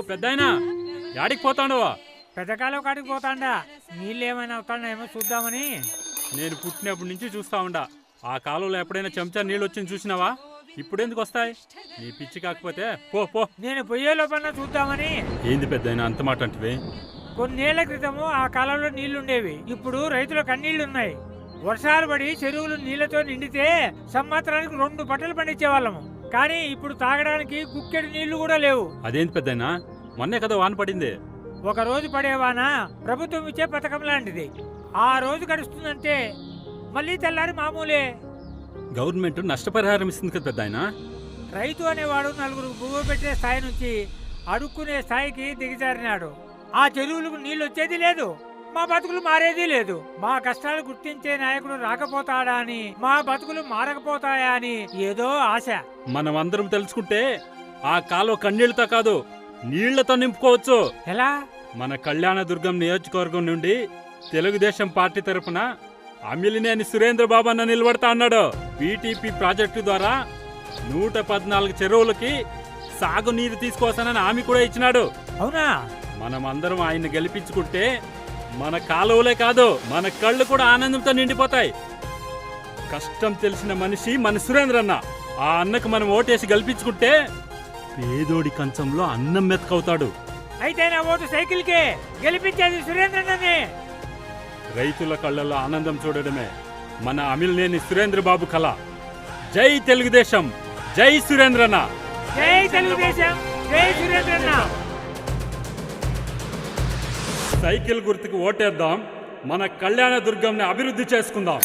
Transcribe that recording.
పెద్దాయనా? యాడికి పోతాండవా? పెద్దకాలం కాడికి పోతాండా. నీళ్ళు ఏమైనా అవుతాడేమో చూద్దామని. నేను పుట్టినప్పటి నుంచి చూస్తా ఉండా. ఆ కాలంలో ఎప్పుడైనా చెంచా నీళ్ళు వచ్చింది చూసినావా? ఇప్పుడెందుకు వస్తాయి? నీ పిచ్చి కాకపోతే పో పో. నేను పొయ్యే లోపల చూద్దామని. ఏంది పెద్దాయనా అంత మాట అంటివి? కొన్నేళ్ళ క్రితము ఆ కాలంలో నీళ్ళుండేవి ఇప్పుడు రైతులకు కన్నీళ్ళున్నాయి వర్షాలు పడి చెరువులు నీళ్ళతో నిండితే సంవత్సరానికి రెండు పంటలు పండించేవాళ్ళము. కానీ ఇప్పుడు తాగడానికి కుక్కెడు నీళ్ళు కూడా లేవు. అదేంది పెద్దాయనా? మొన్నే కదా వాన పడింది. ఒక రోజు పడేవానా ప్రభుత్వం ఇచ్చే పథకం లాంటిది. ఆ రోజు గడుస్తుందంటే మళ్ళీ తెల్లారి మామూలే. గవర్నమెంట్ నష్టపరిహారం ఇస్తుంది కదా పెద్దాయనా? రైతు అనేవాడు నలుగురు పువ్వు పెట్టే స్థాయి నుంచి అడుక్కునే స్థాయికి దిగజారినాడు. ఆ చెరువులకు నీళ్ళు వచ్చేది లేదు. మా బతుకులు మారేది లేదు. మా కష్టాలు గుర్తించే నాయకుడు రాకపోతాడా అని మా బతుకులు మారకపోతాయా అని ఏదో ఆశ. మనం అందరం తెలుసుకుంటే ఆ కాలువ కన్నీళ్ళతో కాదు నీళ్ళతో నింపుకోవచ్చు. ఎలా? మన కళ్యాణదుర్గం నియోజకవర్గం నుండి తెలుగుదేశం పార్టీ తరఫున అమిలినేని సురేంద్ర బాబు అన్న నిలబడతా అన్నాడు. పీటీపీ ప్రాజెక్టు ద్వారా నూట పద్నాలుగు చెరువులకి సాగునీరు తీసుకొస్తానని హామీ కూడా ఇచ్చినాడు. అవునా? మనమందరం ఆయన్ని గెలిపించుకుంటే మన కాలువలే కాదు మన కళ్ళు కూడా ఆనందంతో నిండిపోతాయి. కష్టం తెలిసిన మనిషి మన సురేంద్ర అన్న ఆ అన్నకు మనం ఓటేసి గెలిపించుకుంటే పేదోడి కంచంలో అన్నం మెతకవుతాడు. అయితే నా ఓటు సైకిల్కే గెలిపించేది సురేంద్రనే రైతుల కళ్ళల్లో ఆనందం చూడడమే. మన అమిల్నేని సురేంద్ర బాబు కళ జై తెలుగుదేశం జై సురేంద్రన్న. జై తెలుగుదేశం జై సురేంద్రన్న. సైకిల్ గుర్తుకు ఓటేద్దాం. మన కళ్యాణ దుర్గంని అభివృద్ధి చేసుకుందాం.